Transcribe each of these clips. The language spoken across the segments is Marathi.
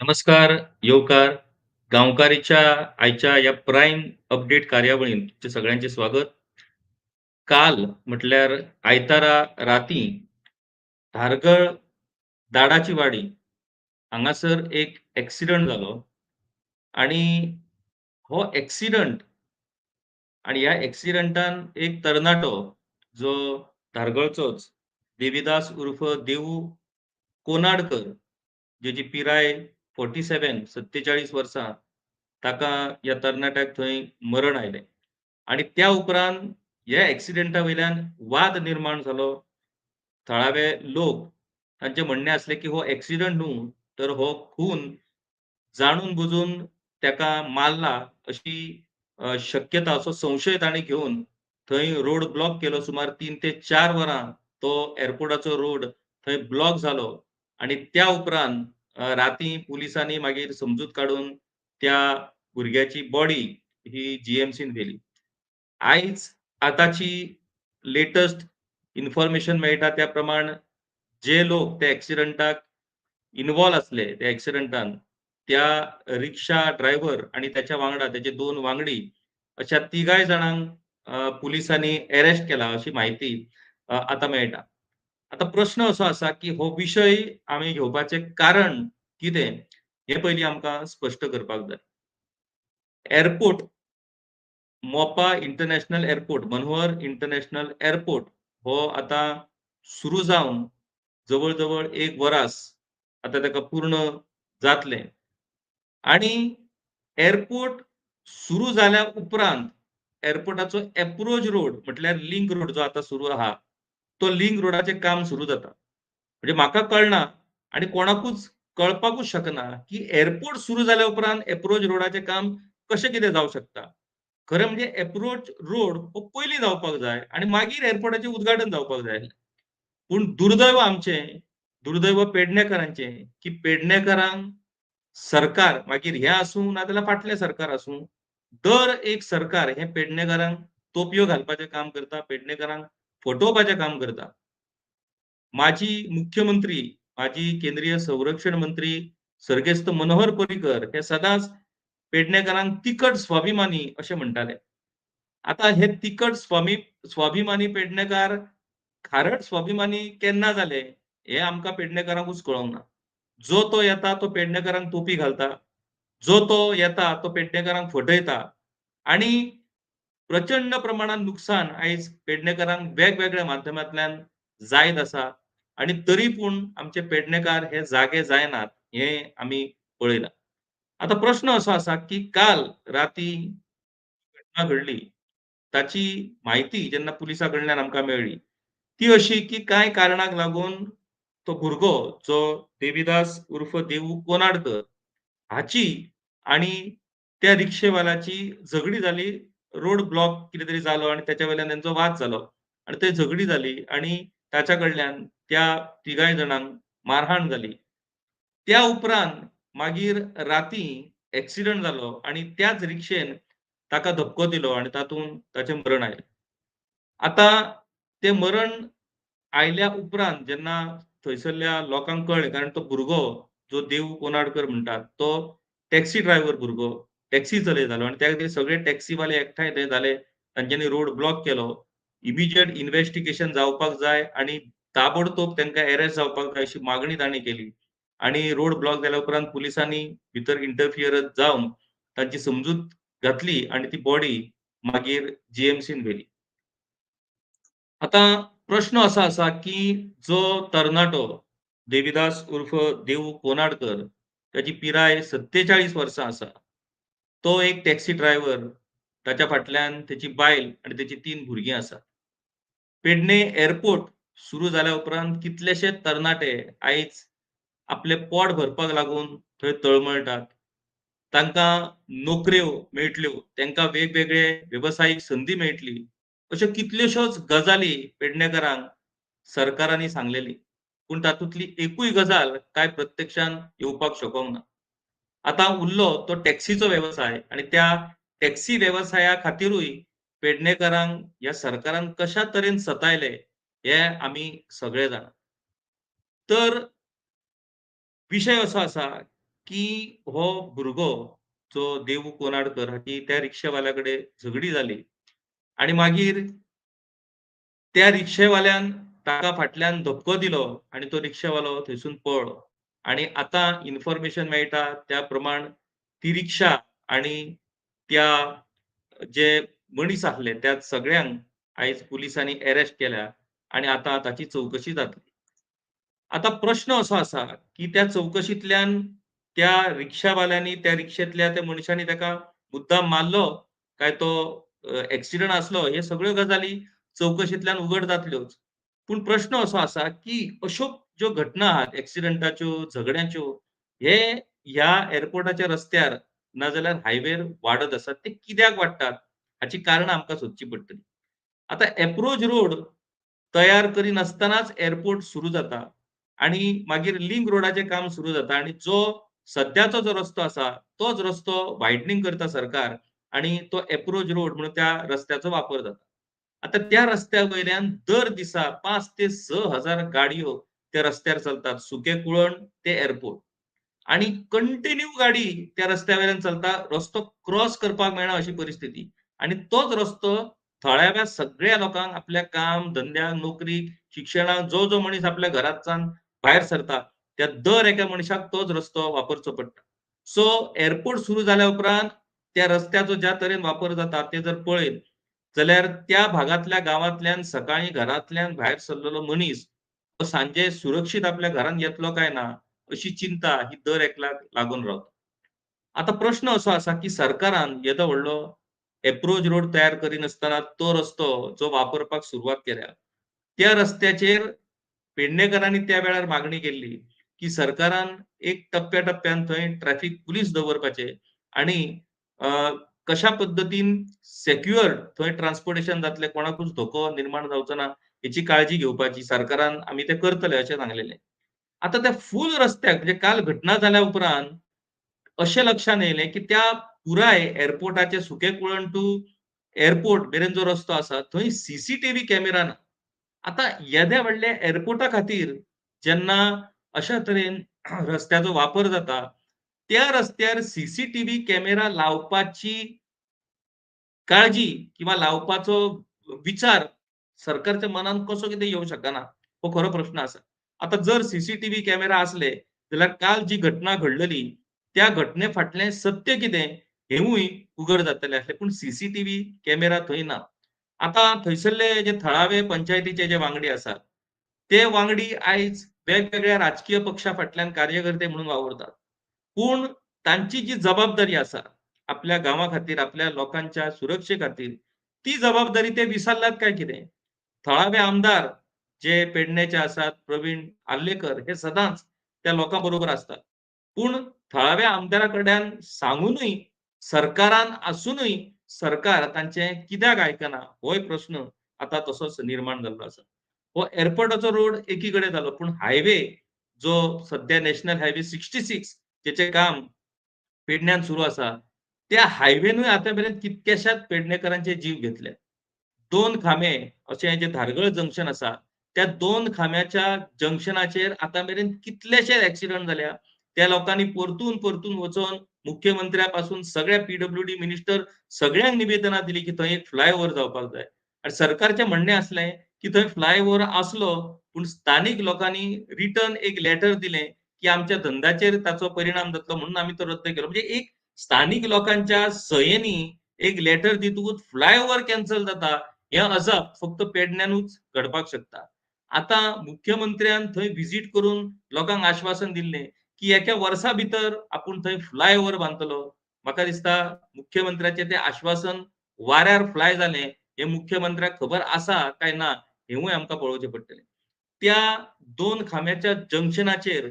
नमस्कार, येवकार. गांवकारीच्या आयच्या या प्राईम अपडेट कार्यावळींत तुमचे सगळ्यांचे स्वागत. काल म्हटल्यार आयतारा राती धारगळ दाडाची वाडी हांगासर एक एक्सिडंट जालो आणि हो एक्सिडंट आणि ह्या एक्सिडंटान एक तरणाटो जो धारगळचोच देविदास उर्फ देवू कोनाडकर जेची पिराय 47 सत्तेचाळीस वर्सां ताका ह्या तरणाट्याक थंय मरण आयलें आनी त्या उपरांत ह्या एक्सिडंटा वयल्यान वाद निर्माण जालो. थळावे लोक तांचें म्हणणें आसलें की हो एक्सिडंट न्हू तर हो खून जाणून बुजून तेका मारला अशी शक्यता असो संशय तांणी घेवन थंय रोड ब्लॉक केलो सुमार तीन ते चार वरां तो एअरपोर्टाचो रोड थंय ब्लॉक जालो आणि त्या उपरांत राती पुलिसांनी मागीर समजूत काडून त्या भुरग्याची बॉडी ही जीएमसीन व्हेली. आयज आताची लेटस्ट इन्फॉर्मेशन मेळटा त्या प्रमाण जे लोक त्या एक्सिडंटाक इन्वॉल्व आसले त्या एक्सिडंटान त्या रिक्षा ड्रायव्हर आणि त्याच्या वांगडा त्याचे दोन वांगडी अशा तिगाय जाणांक पोलिसांनी पुलिसांनी अरेस्ट केला अशी माहिती आता आतां मेळटा. आतां प्रश्न असो आसा की हो विशय आमी घेवपाचे कारण कितें? हे पयलीं आमकां स्पश्ट करपाक जाय. Airport Mopa international airport, Manohar international airport हो आतां सुरू जावन जवळ-जवळ एक वरास आतां ताका पूर्ण जातलें. आणि एअरपोर्ट सुरू जाल्या उपरांत एअरपोर्टाचो एप्रोच रोड म्हटल्यार लिंक रोड जो आतां सुरू आहा, तो लिंक रोडाचें काम सुरू जाता. म्हणजे म्हाका कळना आणि कोणाकूच कळपाकूच शकना की एअरपोर्ट सुरू जाल्या उपरांत एप्रोच रोडाचें काम कशें कितें जावंक शकता. खरें म्हणजे एप्रोच रोड हो पयलीं जावपाक जाय आणि मागीर एअरपोर्टाचें उद्घाटन जावपाक जाय. पूण दुर्दैव आमचें, दुर्दैव पेडणेकरांचें की पेडणेकरांक सरकार मागीर हें आसूं नाजाल्यार फाटलें सरकार आसूं, दर एक सरकार हें पेडणेकरांक तोपयो घालपाचें काम करता, पेडणेकरांक फटोवपाचें काम करता. माजी मुख्यमंत्री, माजी केंद्रीय संरक्षण मंत्री सर्गेस्त मनोहर पर्रीकर हे सदांच पेडणेकरांक तिखट स्वाभिमानी अशें म्हणटाले. आतां हे तिखट स्वामी स्वाभिमानी पेडणेकार खारट स्वाभिमानी केन्ना जाले हें आमकां पेडणेकारांकूच कळोंक ना. जो तो येता तो पेडणेकरांक तोपी घालता. जो तो येता तो पेडणेकरांक फटयता आणि प्रचंड प्रमाणात नुकसान आयज पेडणेकरांक वेगवेगळ्या माध्यमांतल्यान जायत आसा आणि तरी पूण आमचे पेडणेकार हे जागे जायनात हे आमी पळयला. आतां प्रश्न असो आसा की काल राती घटना घडली ताची म्हायती जेन्ना पुलिसा कडल्यान आमकां मेळ्ळी, ती अशी की कांय कारणाक लागून तो भुरगो जो देविदास उर्फ देवू कोनाडकर हाची आणि त्या रिक्षेवाल्याची झगडी जाली. रोड ब्लॉक कितें तरी जालो आणि त्याच्या वयल्यान तेंचो वाद जालो आणि थंय झगडी जाली आणि ताच्या कडल्यान त्या तिगाय जाणांक मारहाण जाली. त्या उपरांत मागीर राती एक्सिडंट जालो आणि त्याच रिक्षेन ताका धक्को दिलो आणि तातूंत ताचें मरण आयलें. आतां तें मरण आयल्या उपरांत जेन्ना थंयसरल्या लोकांक कळ्ळें कारण तो भुरगो जो देव कोनाडकर म्हणटात तो टॅक्सी ड्रायव्हर भुरगो, टॅक्सी चलयतालो आणि त्या खातीर सगळे टॅक्सीवाले एकठांय थंय जाले. तांच्यांनी रोड ब्लॉक केलो. इमिजिएट इन्व्हेस्टिगेशन जावपाक जाय आणि ताबडतोब तांकां अरेस्ट जावपाक जाय अशी मागणी तांणी केली आणि रोड ब्लॉक जाल्या उपरांत पुलिसांनी भितर इंटरफियरन्स जावन तांची समजूत घातली आणि ती बॉडी मागीर जीएमसीन गेली व्हेली. आतां प्रश्न असो आसा की जो तरणाटो देविदास उर्फ देवू कोनाडकर त्याची पिराय 47 वर्सां आसा. तो एक टॅक्सी ड्रायव्हर, ताच्या फाटल्यान तेची बायल आणि त्याची तीन भुरगीं आसात. पेडणे एअरपोर्ट सुरू जाल्या उपरांत कितलेशेच तरणाटे आयज आपले पोट भरपाक लागून थंय तळमळटात. तांकां नोकऱ्यो मेळटल्यो, तांकां वेगवेगळे वेवसायीक संदी मेळटली. अश्यो कितल्योश्योच गजाली पेडणेकरांक सरकारांनी सांगलेली. पूण तातूंतली एकूय गजाल काय प्रत्यक्षांत येवपाक शकोंक ना. आतां उरलो तो टॅक्सीचो वेवसाय आणि त्या टॅक्सी वेवसाया खातीरूय पेडणेकरांक ह्या सरकारान कशा तरेन सतायले हे आमी सगळे जाणा. तर विशय असो आसा की हो भुरगो जो देवू कोनाडकर हाची त्या रिक्षावाल्याकडे झगडी जाली आणि मागीर त्या रिक्षेवाल्यान ताका फाटल्यान धपको दिलो आणि तो रिक्षेवालो थंयसून पळलो आणि आतां इन्फॉर्मेशन मेळटा त्या प्रमाण ती रिक्षा आणि त्या जे मनीस आसले त्या सगळ्यांक आयज पुलिसांनी अरेस्ट केल्या आणि आतां ताची चवकशी जातली. आतां प्रश्न असो आसा, की त्या चवकशींतल्यान त्या रिक्षावाल्यांनी त्या रिक्षेंतल्या त्या मनशांनी ताका मुद्दाम मारलो काय तो एक्सिडंट असलो आसलो हे सगळ्यो गजाली चवकशींतल्यान उघड जातल्योच. पूण प्रश्न असो आसा, की अश्यो ज्यो घटना आहात एक्सिडेंटाच्यो, झगड्यांच्यो हे ह्या एअरपोर्टाच्या रस्त्यार नाजाल्यार हायवेर वाडत आसात. ते कित्याक वाडटात? हाची कारणां आमकां सोदची पडटली. आतां एप्रोच रोड तयार करिनासतनाच एअरपोर्ट सुरू जाता आणि मागीर लिंक रोडाचें काम सुरू जाता आणि जो सद्याचो जो रस्तो आसा, तोच रस्तो वायडनिंग करता सरकार आणि तो एप्रोच रोड म्हणून त्या रस्त्याचो वापर जाता. आता त्या रस्त्या वयल्यान दर दिसा पाच ते स हजार गाडयो त्या रस्त्यार चलतात. सुकेकुळण ते एअरपोर्ट आणि कंटिन्यू गाडी त्या रस्त्या वयल्यान चलता. रस्तो क्रॉस करपाक मेळना अशी परिस्थिती आणि तोच रस्तो थळाव्या सगळ्या लोकांक आपल्या काम, धंद्याक, नोकरीक, शिक्षणाक जो, जो मनीस आपल्या घरांतसान भायर सरता, त्या दर एका मनशाक तोच रस्तो वापरचो पडटा. सो एअरपोर्ट सुरू जाल्या उपरांत त्या रस्त्याचो ज्या तरेन वापर जाता ते जर पळयत जाल्यार त्या भागांतल्या गांवांतल्यान सकाळी घरांतल्यान भायर सरलेलो मनीस सांजे सुरक्षीत आपल्या घरांत येतलो काय ना अशी चिंता ही दर एकल्याक लागून रावता. आतां प्रश्न असो आसा, की सरकारान येदो व्हडलो एप्रोच रोड तयार करिनासतना तो रस्तो जो वापरपाक सुरवात केल्या, त्या रस्त्याचेर पेडणेकरांनी त्या वेळार मागणी केल्ली, की सरकारान एक टप्प्या-टप्प्यान थंय ट्रॅफिक पुलीस दवरपाचे आणि कशा पद्धतीन सेक्युअर्ड थंय ट्रान्सपोर्टेशन जातले कोणाकूच धोको निर्माण जावचो ना हेची काळजी घेवपाची सरकारान आमी तें करतले अशें सांगलेलें. आतां त्या फूल रस्त्याक म्हणजे काल घटना जाल्या उपरांत अशें लक्षांत येयलें, की त्या पुराय एअरपोर्टाचे सुकेकुळण टू एअरपोर्ट मेरेन जो रस्तो आसा थंय सीसीटीव्ही कॅमेरा ना. आतां येद्या व्हडल्या एअरपोर्टा खातीर जेन्ना अशा तरेन रस्त्याचो वापर जाता, त्या रस्त्यार सीसीटीव्ही कॅमेरा लावपाची काळजी किंवा लावपाचो विचार सरकारच्या मनात कसो कितें येवंक शकना? हो खरो प्रश्न आसा. आतां जर सीसीटीव्ही कॅमेरा आसले, जाल्यार काल जी घटना घडलली, त्या घटने फाटलें सत्य कितें हेवूय उघड जातले आसलें. पूण सीसीटीव्ही कॅमेरा थंय ना. आतां थंयसरले जे थळावे पंचायतीचे जे वांगडी आसात, ते वांगडी आयज वेगवेगळ्या राजकीय पक्षा फाटल्यान कार्यकर्ते म्हणून वावरतात पूण तांची जी जबाबदारी आसा, आपल्या गांवा खातीर, आपल्या लोकांच्या सुरक्षे खातीर, ती जबाबदारी ते विसरल्यात काय कितें? थळावे आमदार जे पेडण्याचे आसात, प्रवीण आर्लेकर हे सदांच त्या लोकां बरोबर आसतात. पूण थळाव्या आमदारा कडल्यान सांगूनय, सरकारान आसूनय सरकार तांचे कित्याक आयकना? होय प्रश्न आतां तसोच निर्माण जाल्लो आसा. हो एअरपोर्टाचो रोड एकीकडे जालो, पूण हायवे जो सध्या नॅशनल हायवे 66 जेचें काम पेडण्यान सुरू आसा, त्या हायवेनूय आतां मेरेन कितक्याशाच पेडणेकरांचे जीव घेतले. दोन खांबे अशें जे धारगळ जंक्शन आसा, त्या दोन खांब्याच्या जंक्शनाचेर आतां मेरेन कितलेशेच एक्सिडंट जाल्या. त्या लोकांनी परतून, परतून वचोन मुख्यमंत्र्यापासून सगळ्या पीडब्ल्यू डी मिनिस्टर सगळ्यांक निवेदनां दिली की थंय एक फ्लायओव्हर जावपाक जाय. आनी सरकारचें म्हणणें आसलें, की थंय फ्लायओव्हर आसलो, पूण स्थानीक लोकांनी रिटर्न एक लेटर दिलें, की आमच्या धंद्याचेर ताचो परिणाम जातलो म्हणून आमी तो रद्द केलो. म्हणजे एक स्थानीक लोकांच्या सयेनी एक लेटर दितकूच फ्लायओव्हर कॅन्सल जाता, हें अजाप फक्त पेडण्यानूच घडपाक शकता. आतां मुख्यमंत्र्यान थंय विजीट करून लोकांक आश्वासन दिल्लें, की एका वर्सा भितर आपूण थंय फ्लायओव्हर बांदतलो. म्हाका दिसता मुख्यमंत्र्याचे तें आश्वासन वाऱ्यार फ्लाय जालें, हें मुख्यमंत्र्याक खबर आसा काय ना हेवूय आमकां पळोवचें पडटलें. त्या दोन खांब्याच्या जंक्शनाचेर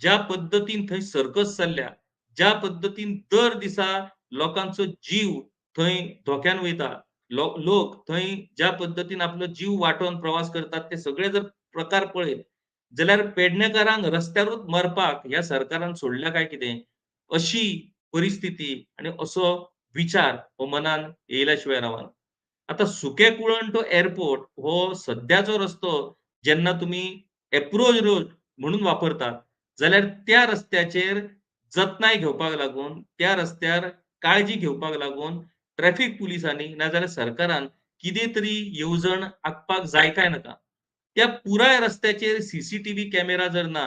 ज्या पद्दतीन थंय सर्कस चल्ल्या, ज्या पद्दतीन दर दिसा लोकांचो जीव थंय धोक्यान वयता, लोक थंय ज्या पद्दतीन आपलो जीव वाटोवन प्रवास करतात, ते सगळे जर प्रकार पळयत, जाल्यार पेडणेकारांक रस्त्यारूच मरपाक ह्या सरकारान सोडल्या काय कितें? अशी परिस्थिती आनी असो विचार हो मनान येयल्या शिवाय रावना. आतां सुकेकुळण टू एअरपोर्ट हो सद्याचो रस्तो जेन्ना तुमी एप्रोच रोड म्हणून वापरतात, जाल्यार त्या रस्त्याचेर जतनाय घेवपाक लागून त्या रस्त्यार काळजी घेवपाक लागून ट्रॅफिक पुलिसांनी नाजाल्यार सरकारान कितें तरी येवजण आखपाक जाय काय नाका. त्या पुराय रस्त्याचेर सीसीटीव्ही कॅमेरा जर ना,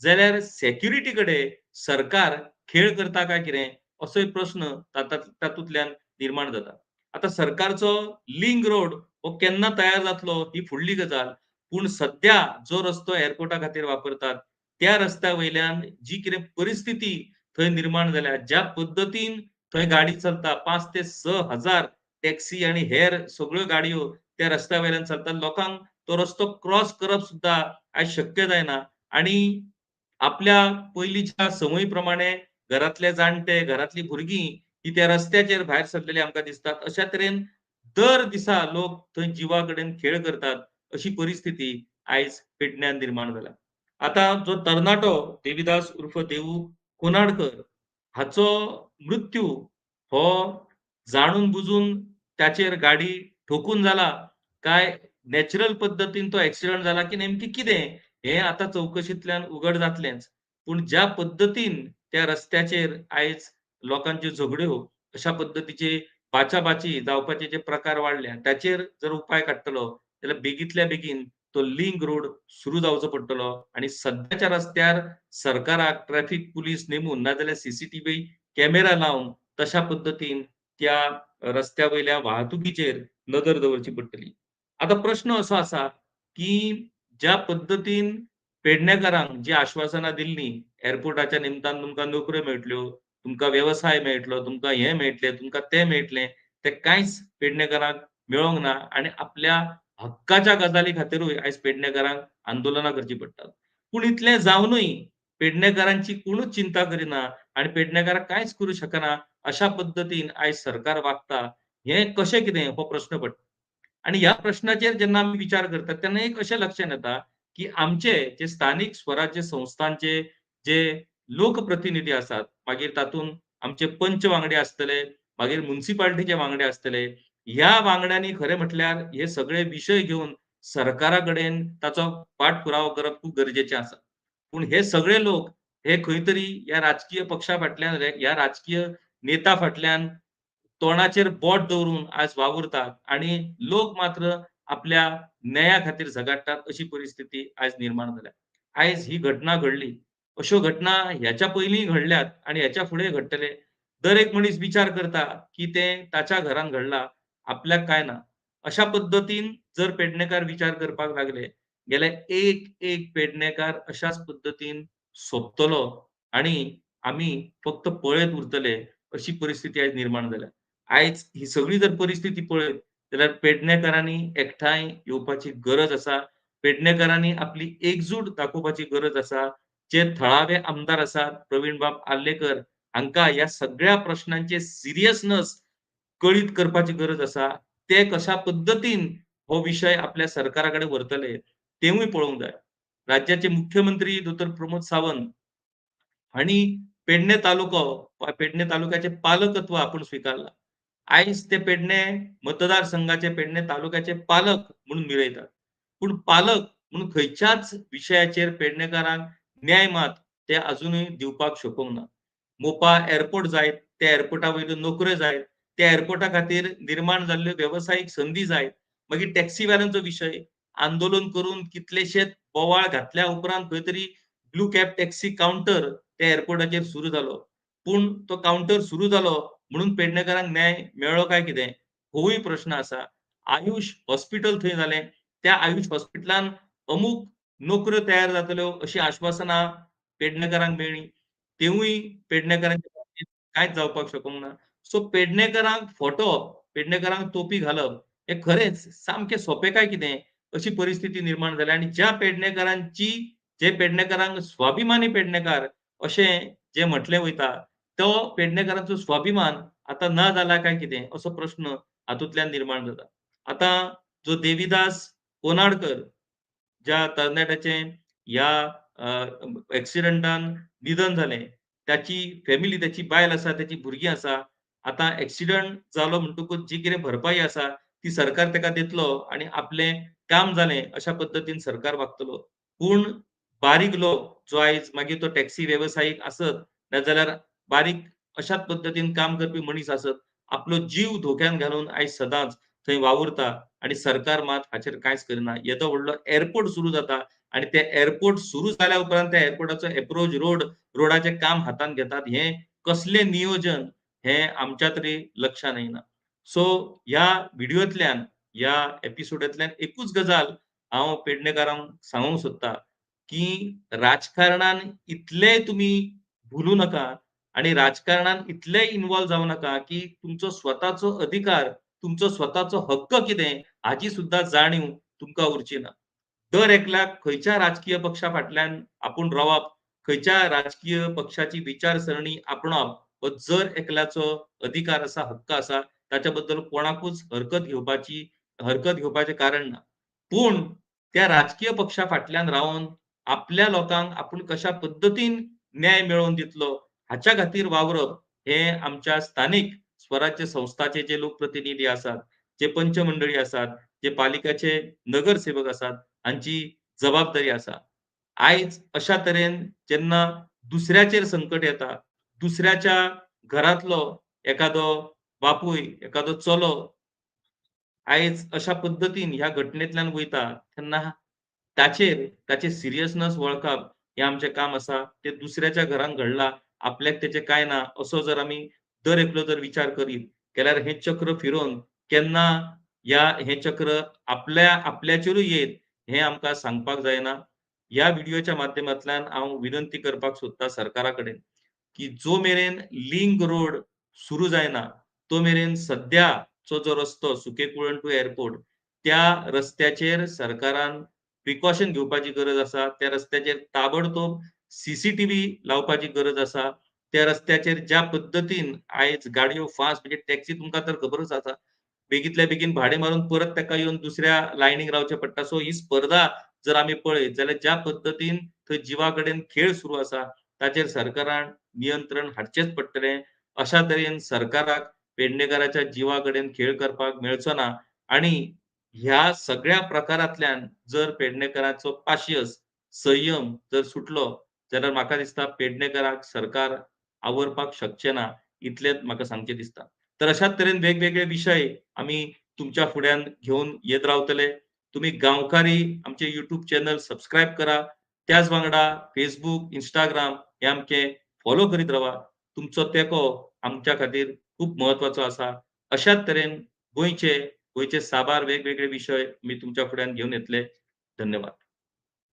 जाल्यार सेक्युरिटी कडेन सरकार खेळ करता काय कितें? असोय प्रस्न तातूंतल्यान निर्माण जाता. आतां सरकारचो लिंक रोड हो केन्ना तयार जातलो ही फुडली गजाल. पूण सध्या जो रस्तो एअरपोर्टा खातीर वापरतात, त्या रस्त्या वयल्यान जी कितें परिस्थिती थंय निर्माण जाल्या, ज्या पद्दतीन थंय गाडी चलता पांच ते स हजार टॅक्सी आनी हेर सगळ्यो गाडयो त्या रस्त्या वयल्यान चलता लोकांक तो रस्तो क्रॉस करप सुद्दां आयज शक्य जायना आनी आपल्या पयलींच्या संवय प्रमाणे घरांतले जाणटे, घरांतलीं भुरगीं ही त्या रस्त्याचेर भायर सरलेली आमकां दिसतात. अशा तरेन दर दिसा लोक थंय जिवा कडेन खेळ करतात. अशी परिस्थिती आयज पेडण्यान निर्माण जाल्या. आता जो तरणाटो देविदास उर्फ देवू कोनाडकर हाचो मृत्यू हो जाणून बुजून त्याचेर गाडी ठोकून जाला काय नॅचरल पद्दतीन तो एक्सिडंट जाला की नेमकें कितें? हें आतां चवकशींतल्यान उघड जातलेंच. पूण ज्या पद्दतीन त्या रस्त्याचेर आयज लोकांच्यो झगड्यो हो, अशा पद्दतीचे बाचाबाची जावपाचे जे प्रकार वाडल्या, ताचेर जर उपाय काडटलो जाल्यार बेगींतल्या बेगीन तो लिंक रोड सुरू जावचो पडटलो आनी सद्याच्या रस्त्यार सरकाराक ट्रॅफिक पुलीस नेमून नाजाल्यार सीसीटीव्ही कॅमेरा लावन तशा पद्दतीन त्या रस्त्या वयल्या वाहतुकीचेर नदर दवरची पडटली. आता प्रश्न असो आसा, की ज्या पद्दतीन पेडणेकारांक जी आश्वासनां दिल्ली एअरपोर्टाच्या निमतान तुमकां नोकऱ्यो मेळटल्यो, तुमकां वेवसाय मेळटलो, तुमकां हें मेळटलें, तुमकां तें मेळटलें, तें कांयच पेडणेकारांक मेळोंक ना आनी आपल्या हक्काच्या गजाली खातीरूय आयज पेडणेकारांक आंदोलनां करची पडटात. पूण इतलें जावनूय पेडणेकारांची कोणूच चिंता करिना आनी पेडणेकारांक कांयच करूं शकना अशा पद्दतीन आयज सरकार वागता. हें कशें कितें हो प्रश्न पडटा. आनी ह्या प्रश्नाचेर जेन्ना आमी विचार करतात तेन्ना एक अशें लक्षांत येता, की आमचे जे स्थानीक स्वराज्य संस्थांचे जे लोकप्रतिनिधी आसात, मागीर तातूंत आमचे पंच वांगडी आसतले, मागीर म्युनिसिपालिटीचे वांगडे आसतले, ह्या वांगड्यांनी खरें म्हटल्यार हे सगळे विशय घेवन सरकारा कडेन ताचो पाठपुरावो करप खूब गरजेचें आसा. पूण हे सगळे लोक हे खंय तरी ह्या राजकीय पक्षा फाटल्यान ह्या राजकीय नेता फाटल्यान तोंडाचेर बोट दवरून आयज वावुरतात आनी लोक मात्र आपल्या न्याया खातीर झगडटात अशी परिस्थिती आयज निर्माण जाल्या. आयज ही घटना घडली. अश्यो घटना ह्याच्या पयलीं घडल्यात आनी ह्याच्या फुडें घडटले. दर एक मनीस विचार करता, की तें ताच्या घरांत घडला आपल्याक कांय ना. अशा पद्दतीन जर पेडणेकार विचार करपाक लागले, गेल्या एक एक पेडणेकार अशाच पद्दतीन सोंपतलो आनी आमी फक्त पळयत उरतले अशी परिस्थिती आयज निर्माण जाल्या. आयज ही सगळी जर परिस्थिती पळयत जाल्यार पेडणेकारांनी एकठांय येवपाची गरज आसा. पेडणेकारांनी आपली एकजूट दाखोवपाची गरज आसा. जे थळावे आमदार आसात, प्रवीणबाब आर्लेकर हांकां ह्या सगळ्या प्रश्नांचे सिरियसनस कळीत करपाची गरज आसा. ते कशा पद्दतीन हो विशय आपल्या सरकारा कडेन व्हरतले, तेवूय पळोवंक जाय. राज्याचे मुख्यमंत्री दोतोर प्रमोद सावंत हांणी पेडणे तालुको वा पेडणे तालुक्याचे पालकत्व आपूण स्विकारला. आयज ते पेडणे मतदारसंघाचे, पेडणे तालुक्याचे पालक म्हणून मिरयतात. पूण पालक म्हणून खंयच्याच विशयाचेर पेडणेकारांक न्याय मात ते अजुनूय दिवपाक शकूंक ना. मोपा एअरपोर्ट जायत, त्या एअरपोर्टा वयल्यो नोकऱ्यो जायत, त्या एअरपोर्टा खातीर निर्माण जाल्ल्यो वेवसायीक संधी जायत, मागीर टॅक्सीवाल्यांचो विशय, आंदोलन करून कितलेशेच बोवाळ घातल्या उपरांत खंय तरी ब्लू कॅब टॅक्सी कावंटर त्या एअरपोर्टाचेर सुरू जालो. पूण तो कावंटर सुरू जालो म्हणून पेडणेकारांक न्याय मेळ्ळो काय कितें? होवूय प्रश्न आसा. आयुष हॉस्पिटल थंय जालें. त्या आयुष हॉस्पिटलान अमूक नोकऱ्यो तयार जातल्यो अशी आश्वासनां पेडणेकारांक मेळ्ळी तेवूय पेडणेकारांच्या बाबतींत कांयच जावपाक शकूंक ना. सो पेडणेकारांक फटोवप, पेडणेकारांक तोपी घालप हें खरेंच सामकें सोंपें काय कितें? अशी परिस्थिती निर्माण जाल्या आनी ज्या पेडणेकारांची जे पेडणेकारांक स्वाभिमानी पेडणेकार अशें जे म्हटलें वयता, तो पेडणेकारांचो स्वाभिमान आतां ना जाला काय कितें? असो प्रश्न हातूंतल्यान निर्माण जाता. आतां जो देविदास कोनाडकर ज्या तरणाट्याचे ह्या एक्सिडंटान निधन जालें, त्याची फॅमिली त्याची बायल आसा, त्याची भुरगीं आसा. आतां एक्सिडंट जालो म्हणटकूच जी कितें भरपाई आसा, ती सरकार तेका दितलो आनी आपलें काम जालें अशा पद्दतीन सरकार वागतलो. पूण बारीक लोक जो आयज मागीर तो टॅक्सी वेवसायीक आसत नाजाल्यार बारीक अशाच पद्दतीन काम करपी मनीस आसत आपलो जीव धोक्यान घालून आयज सदांच थंय वावुरता आणि सरकार मात हाचेर कांयच करना येदो व्हडलो एअरपोर्ट सुरू जाता आणि ते एअरपोर्ट सुरू जाल्या उपरांत त्या एअरपोर्टाचो एप्रोच रोड रोडाचें काम हातांत घेतात हे कसलें नियोजन हे आमच्या तरी लक्षांत येयना सो ह्या व्हिडिओतल्यान ह्या एपिसोडांतल्यान एकूच गजाल हांव पेडणेकारांक सांगूंक सोदतां की राजकारणान इतलेय तुमी भुलू नका आणि राजकारणान इतले इन्वॉल्व जावं नाका की तुमचो स्वताचो अधिकार तुमचो स्वताचो हक्क कितें हाची सुद्दां जाणीव तुमकां उरची ना. दर एकल्याक खंयच्या राजकीय पक्षा फाटल्यान आपूण रावप खंयच्या राजकीय पक्षाची विचारसरणी आपणप हो जर एकल्याचो अधिकार आसा हक्क आसा ताच्या बद्दल कोणाकूच हरकत घेवपाची हरकत घेवपाचें कारण ना. पूण त्या राजकीय पक्षा फाटल्यान रावन आपल्या लोकांक आपूण कशा पद्दतीन न्याय मेळोवन दितलो हाच्या खातीर वावरप हे आमच्या स्थानीक स्वराज्य संस्थाचे जे लोकप्रतिनिधी आसात जे पंचमंडळी आसात जे पालिकेचे नगरसेवक आसात हांची जबाबदारी आसा. आयज अशा तरेन जेन्ना दुसऱ्याचेर संकट येता दुसऱ्याच्या घरांतलो एखादो बापूय एखादो चलो आयज अशा पद्दतीन ह्या घटनेंतल्यान वयता तेन्ना ताचेर ताचे सिरियसनेस वळखप हे आमचें काम आसा ते दुसऱ्याच्या घरांत घडला आपल्याक तेचे कांय ना असो जर आमी दर एकलो जर विचार करीत केल्यार हें चक्र फिरोवन केन्ना ह्या हें चक्र आपल्या आपल्याचेरूय येत हें आमकां सांगपाक जायना. ह्या व्हिडिओच्या माध्यमांतल्यान हांव विनंती करपाक सोदतां सरकारा कडेन की जो मेरेन लिंक रोड सुरू जायना तो मेरेन सद्याचो जो रस्तो सुकेकुळण टू एअरपोर्ट त्या रस्त्याचेर सरकारान प्रिकॉशन घेवपाची गरज आसा त्या रस्त्याचेर ताबडतोब सीसीटीव्ही लावपाची गरज आसा त्या रस्त्याचेर ज्या पद्दतीन आयज गाडयो फास्ट म्हणजे टॅक्सी तुमकां तर खबरच आसा बेगीतल्या बेगीन भाडें मारून परत ताका येवन दुसऱ्या लायनीक रावचें पडटा. सो ही स्पर्धा जर आमी पळयत जाल्यार ज्या पद्दतीन थंय जिवा कडेन खेळ सुरू आसा ताचेर सरकारान नियंत्रण हाडचेच पडटले अशा तरेन सरकाराक पेडणेकाराच्या जिवा कडेन खेळ करपाक मेळचो ना आणि ह्या सगळ्या प्रकारांतल्यान जर पेडणेकरांचो पाशियस संयम जर सुटलो जाल्यार म्हाका दिसता पेडणेकराक सरकार आवरपाक शकचें ना इतलेंच म्हाका सांगचें दिसता. तर अशाच तरेन वेगवेगळे विशय आमी तुमच्या फुड्यान घेवन येत रावतले. तुमी गांवकारी आमचे युट्यूब चॅनल सबस्क्रायब करा. त्याच वांगडा फेसबुक इंस्टाग्राम हे आमचे फॉलो करीत रावा तुमचो तेंको आमच्या खातीर खूब म्हत्वाचो आसा. अशाच तरेन गोंयचे गोंयचे साबार वेगवेगळे विशय मी तुमच्या फुड्यान घेवन येतले. धन्यवाद.